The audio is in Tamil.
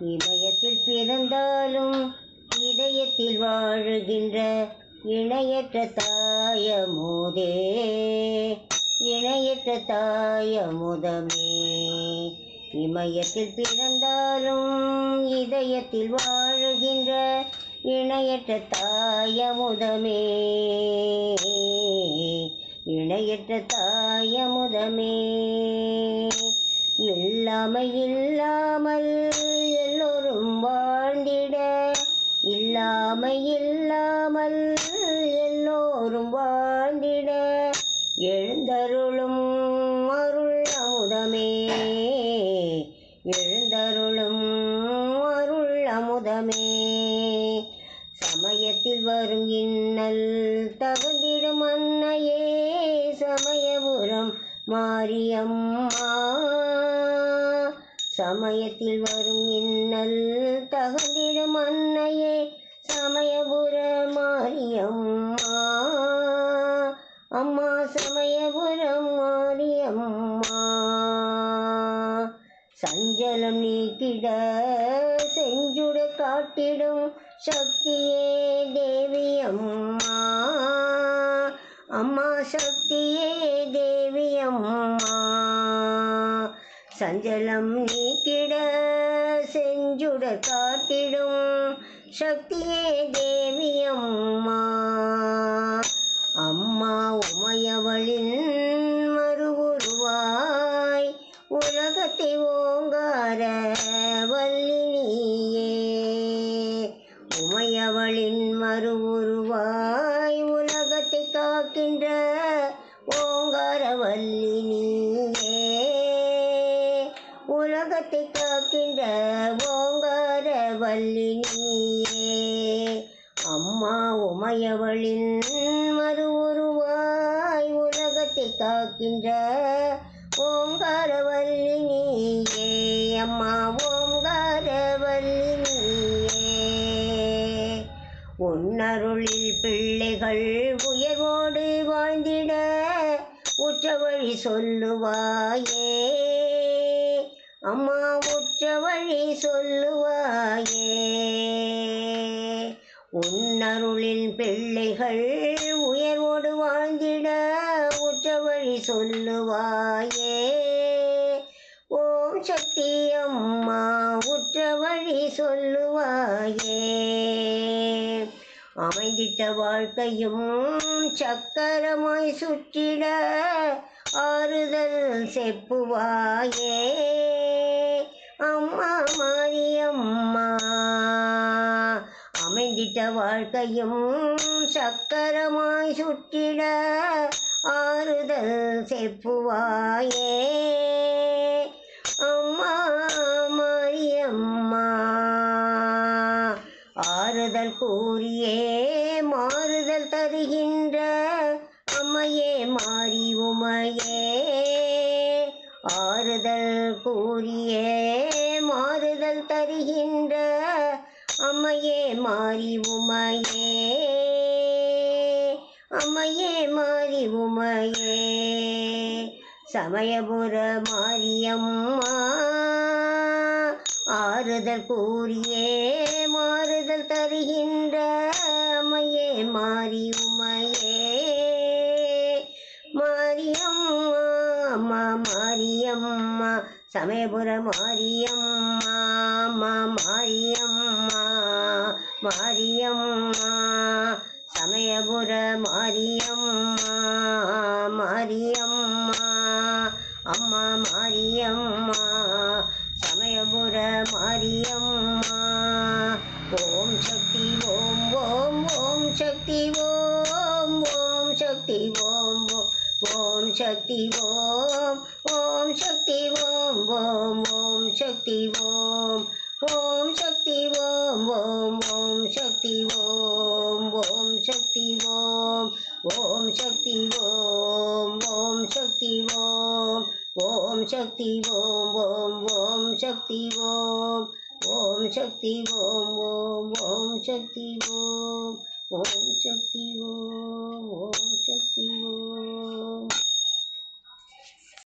இமயத்தில் பிறந்தாலும் இதயத்தில் வாழுகின்ற இணையற்ற தாயமுதே இணையற்ற தாயமுதமே. இமயத்தில் பிறந்தாலும் இதயத்தில் வாழுகின்ற இணையற்ற தாயமுதமே இணையற்ற தாயமுதமே. இல்லாமை இல்லாமல் அமையில்லாமல் எல்லோரும் வாழ்ந்திட எழுந்தருளும் அருள் அமுதமே. எழுந்தருளும் அருள் அமுதமே. சமயத்தில் வரும் இன்னல் தகுந்திடும் அன்னையே. சமயபுரம் மாரியம்மா. சமயத்தில் வரும் இன்னல் தகுந்திடும் அன்னையே. சஞ்சலம் நீக்கிட செஞ்சுட காட்டிடும் சக்தியே தேவி அம்மா. அம்மா சக்தியே தேவி அம்மா. சஞ்சலம் நீக்கிட செஞ்சுட காட்டிடும் சக்தியே தேவி அம்மா. அம்மா உமையவளின் உமையவளின் மறுவுருவாய் உலகத்தை காக்கின்ற ஓங்காரவல்லி நீயே உலகத்தை காக்கின்ற ஓங்காரவல்லி நீயே அம்மா உமையவளின் மறுவுருவாய் உலகத்தை காக்கின்ற ஓங்காரவல்லி நீயே அம்மா ஓங்காரவல்லி உன்னருளில் பிள்ளைகள் உயர்வோடு வாழ்ந்திட உற்ற வழி சொல்லுவாயே. அம்மா உற்ற வழி சொல்லுவாயே. உன்னருளின் பிள்ளைகள் உயர்வோடு வாழ்ந்திட உற்ற வழி சொல்லுவாயே. ஓம் சக்தி அம்மா உற்ற வழி சொல்லுவாயே. அமைந்திட்ட வாழ்க்கையும் சக்கரமாய் சுற்றிட ஆறுதல் செப்புவாயே. அம்மா மாரியம்மா. அமைந்திட்ட வாழ்க்கையும் சக்கரமாய் சுற்றிட ஆறுதல் செப்புவாயே. அம்மா ஆறுதல் கூறியே மாறுதல் தருகின்ற அம்மையே மாறி உமையே. ஆறுதல் கூறியே மாறுதல் தருகின்ற அம்மையே மாறி உமையே. அம்மையே மாறி உமையே. சமயபுர மாரியம்மா ஆறுதல் கூறியே மாறுதல் தருகின்ற அம்மையே மாறி உமையே. மாரியம்மா மாரியம்மா சமயபுர மாரியம்மா மாரியம்மா மாரியம்மா சமயபுர மாரியம்மா மாரியம்மா அம்மா மாரியம்மா ஜெயபுர மாரியம்மா ஓம் சக்தி ஓம் ஓம் ஓம் சக்தி ஓம் ஓம் சக்தி ஓம் ஓம் ஓம் சக்தி ஓம் ஓம் சக்தி ஓம் ஓம் ஓம் சக்தி ஓம் ஓம் சக்தி ஓம் ஓம் ஓம் சக்தி ஓம் ஓம் சக்தி ஓம் ஓம் சக்தி ஓம் ஓம் சக்தி ஓம் ஓம் சக்தி ஓம் ஓம் ஓம் சக்தி ஓம் ஓம் சக்தி ஓம் ஓம் ஓம் சக்தி ஓம் ஓம் சக்தி ஓம் ஓம் சக்தி ஓம்